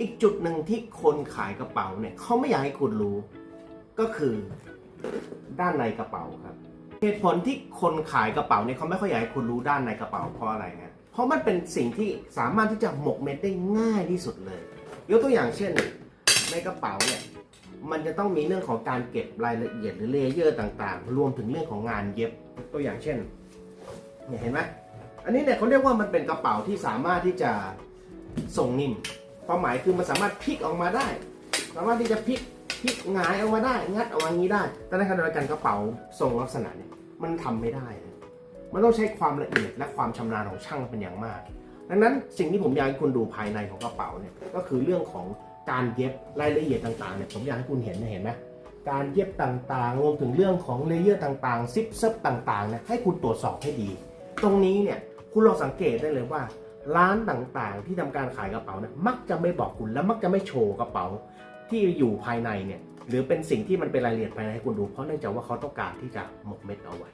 อีกจุดหนึ่งที่คนขายกระเป๋าเนี่ยเขาไม่อยากให้คุณรู้ ก็คือด้านในกระเป๋าครับ เหตุผลที่คนขายกระเป๋าเนี่ยเขาไม่ค่อยอยากให้คุณรู้ด้านในกระเป๋าเพราะอะไรฮะเพราะมันเป็นสิ่งที่สามารถที่จะหมกเม็ดได้ง่ายที่สุดเลยยกตัวอย่างเช่น ในกระเป๋าเนี่ยมันจะต้องมีเรื่องของการเก็บรายละเอียดหรือเลเยอร์ต่างๆ รวมถึงเรื่องของงานเย็บตัวอย่างเช่นเนี่ยเห็นไหมอันนี้เนี่ยเขาเรียกว่ามันเป็นกระเป๋าที่สามารถที่จะส่งนิ่ม ความหมายคือมันสามารถพลิกออกมาได้ สามารถที่จะพลิกพลิกหงายออกมาได้ งัดออกมาอย่างนี้ได้ แต่ในขณะเดียวกันกระเป๋าทรงลักษณะเนี่ยมันทำไม่ได้ มันต้องใช้ความละเอียดและความชำนาญของช่างเป็นอย่างมาก ดังนั้นสิ่งที่ผมอยากให้คุณดูภายในของกระเป๋าเนี่ยก็คือเรื่องของการเย็บรายละเอียดต่างๆเนี่ยผมอยากให้คุณเห็นนะเห็นไหมการเย็บต่างๆ รวมถึงเรื่องของเลเยอร์ต่างๆ ซิปเซิปต่างๆเนี่ยให้คุณตรวจสอบให้ดี ตรงนี้เนี่ยคุณลองสังเกตได้เลยว่า ร้านต่างๆ ที่ทำการขายกระเป๋าเนี่ยมักจะไม่บอกคุณและมักจะไม่โชว์กระเป๋าที่อยู่ภายในเนี่ยหรือเป็นสิ่งที่มันเป็นรายละเอียดภายในให้คุณดู เพราะเนื่องจากว่าเขาต้องการที่จะหมกเม็ดเอาไว้